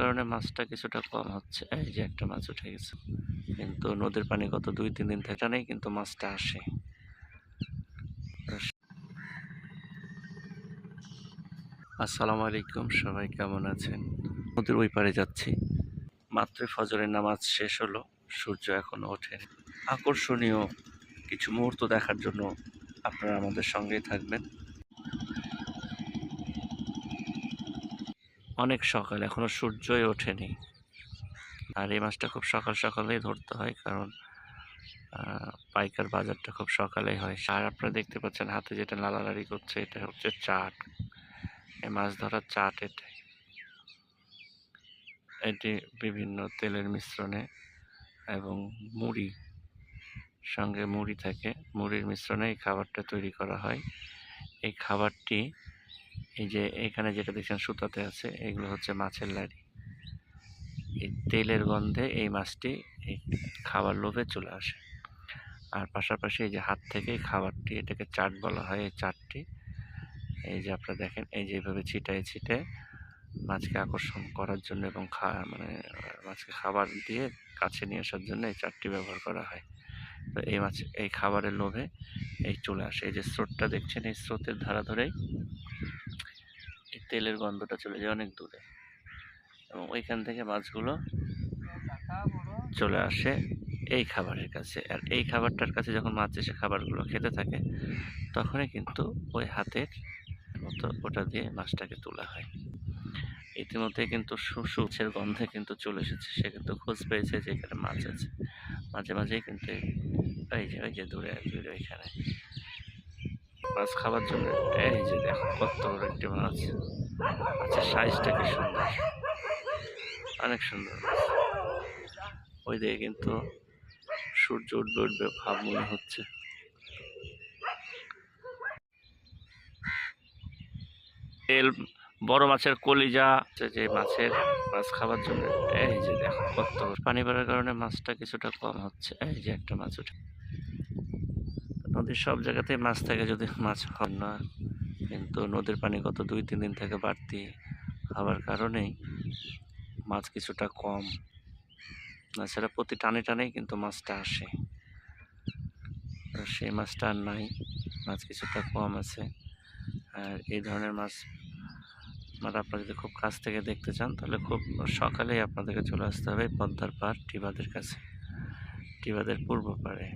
কারণে মাছটা কিছুটা কম হচ্ছে। এই যে একটা মাছ উঠে গেছে। কিন্তু নদীর পানি গত দুই, তিন দিন থেকে নেই, কিন্তু মাছটা আসে। আসসালামু আলাইকুম, সবাই কেমন আছেন? নদীর ওই পারে যাচ্ছি। মাত্র ফজরের নামাজ শেষ হলো, সূর্য এখনও ওঠে আকর্ষণীয় কিছু মুহূর্ত দেখার জন্য আপনারা আমাদের সঙ্গেই থাকবেন। অনেক সকাল, এখনও সূর্যই ওঠেনি। আর এই মাছটা খুব সকাল সকালেই ধরতে হয়, কারণ পাইকার বাজারটা খুব সকালেই হয়। আর আপনারা দেখতে পাচ্ছেন হাতে যেটা লালালাড়ি করছে, এটা হচ্ছে চাট। এই মাছ ধরার চাট এটাই। এটি বিভিন্ন তেলের মিশ্রণে এবং মুড়ি, সঙ্গে মুড়ি থাকে। মুড়ির মিশ্রণে এই খাবারটা তৈরি করা হয়। এই খাবারটি এই যে এখানে যেটা দেখছেন সুতাতে আছে, এগুলো হচ্ছে মাছের লাড়ি। এই তেলের গন্ধে এই মাছটি এই খাবার লোভে চলে আসে। আর পাশাপাশি এই যে হাত থেকে খাবারটি, এটাকে চাট বলা হয়, এই চাটটি। এই যে আপনারা দেখেন, এই যে এইভাবে ছিটায় ছিটে মাছকে আকর্ষণ করার জন্য এবং খা মানে মাছকে খাবার দিয়ে কাছে নিয়ে আসার জন্য এই চারটি ব্যবহার করা হয়। তো এই মাছ, এই খাবারের লোভে এই চলে আসে। এই যে স্রোতটা দেখছেন, এই স্রোতের ধারা ধরেই তেলের গন্ধটা চলে যায় অনেক দূরে। এবং ওইখান থেকে মাছগুলো চলে আসে এই খাবারের কাছে। আর এই খাবারটার কাছে যখন মাছ এসে খাবারগুলো খেতে থাকে, তখনই কিন্তু ওই হাতের মতো ওটা দিয়ে মাছটাকে তোলা হয়। ইতিমধ্যে কিন্তু সুসুচের গন্ধে কিন্তু চলে এসেছে। সে কিন্তু খোঁজ পেয়েছে যে এখানে মাছ আছে। মাঝে মাঝেই কিন্তু এই যে, ওই যে দূরে দূরে ওইখানে মাছ খাবার জন্য। এই যে দেখো, কত বড় একটি মাছ। আচ্ছা সাইজটা কি সুন্দর? অনেক সুন্দর ওই দিকে কিন্তু সূর্য উঠবে উঠবে ভাব মনে হচ্ছে। তেল, বড় মাছের কলিজা যে মাছের মাছ খাবার জন্য। এই যে দেখো, কত পানি বাড়ার কারণে মাছটা কিছুটা কম হচ্ছে। এই যে একটা মাছ উঠে। নদীর সব জায়গাতেই মাছ থাকে, যদি মাছ হয় না। কিন্তু নদীর পানি গত দুই, তিন দিন থেকে বাড়তি হওয়ার কারণেই মাছ কিছুটা কম। তাছাড়া প্রতি টানে টানেই কিন্তু মাছটা আসে। সেই মাছটা আর নাই, মাছ কিছুটা কম আছে। আর এই ধরনের মাছ মানে আপনারা যদি খুব কাছ থেকে দেখতে চান, তাহলে খুব সকালেই আপনাদেরকে চলে আসতে হবে পদ্মার পাড়, টিবাদের কাছে। টিবাদের পূর্ব পাড়ে।